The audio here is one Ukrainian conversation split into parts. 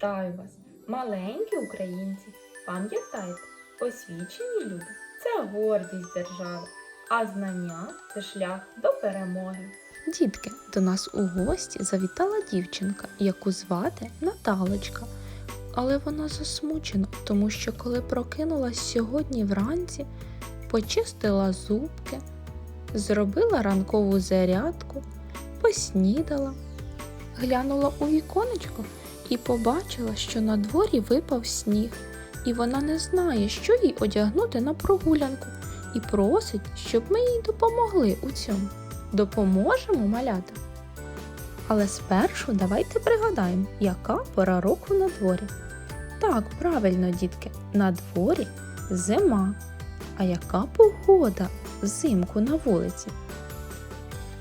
Вітаю вас, маленькі українці! Пам'ятайте, освічені люди це гордість держави, а знання це шлях до перемоги. Дітки, до нас у гості завітала дівчинка, яку звати Наталочка. Але вона засмучена, тому що коли прокинулась сьогодні вранці, почистила зубки, зробила ранкову зарядку, поснідала, глянула у віконечко і побачила, що на дворі випав сніг, і вона не знає, що їй одягнути на прогулянку, і просить, щоб ми їй допомогли у цьому. Допоможемо малята. Але спершу давайте пригадаємо, яка пора року на дворі. Так, правильно, дітки, на дворі зима. А яка погода взимку на вулиці?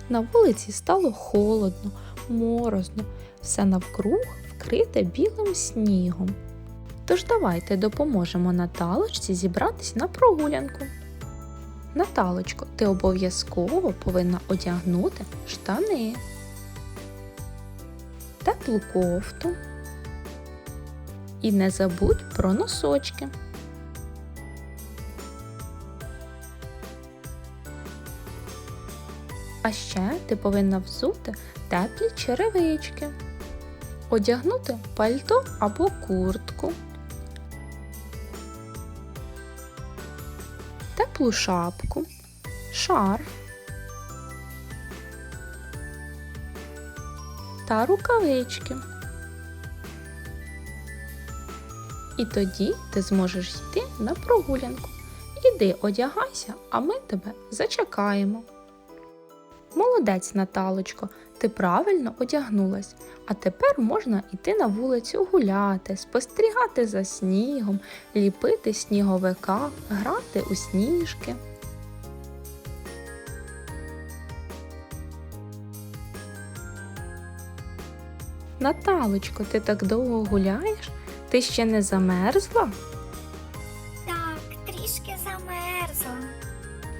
На вулиці стало холодно, морозно, все навкруг вкрите білим снігом. Тож давайте допоможемо Наталочці зібратись на прогулянку. Наталочко, ти обов'язково повинна одягнути штани, теплу кофту і не забудь про носочки. А ще ти повинна взути теплі черевички, одягнути пальто або куртку. теплу шапку, шарф та рукавички. І тоді ти зможеш йти на прогулянку. Іди одягайся, а ми тебе зачекаємо. Молодець, Наталочко, ти правильно одягнулась, а тепер можна йти на вулицю гуляти, спостерігати за снігом, ліпити сніговика, грати у сніжки. Наталочко, ти так довго гуляєш? Ти ще не замерзла? Так, трішки замерзла.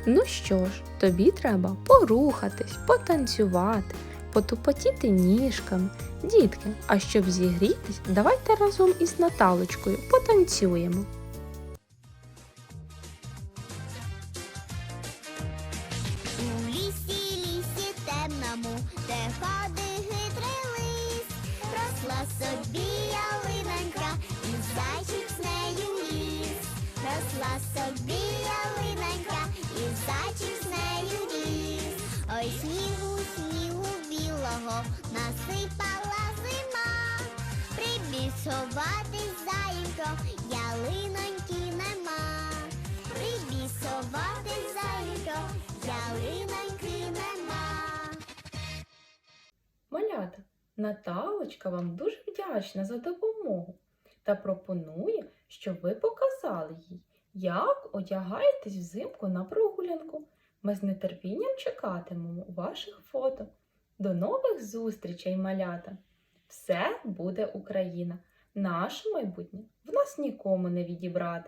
Ну що ж, тобі треба порухатись, потанцювати, потупотіти ніжками. Дітки, а щоб зігрітись, давайте разом із Наталочкою потанцюємо. Прибіг сховатись заєнько, ялиноньки нема. Прибіг сховатись заєнько, ялиноньки нема. Малята, Наталочка вам дуже вдячна за допомогу та пропонує, щоб ви показали їй, як одягаєтесь взимку на прогулянку. Ми з нетерпінням чекатимемо ваших фото. До нових зустрічей, малята! Все буде Україна! Наше майбутнє в нас нікому не відібрати.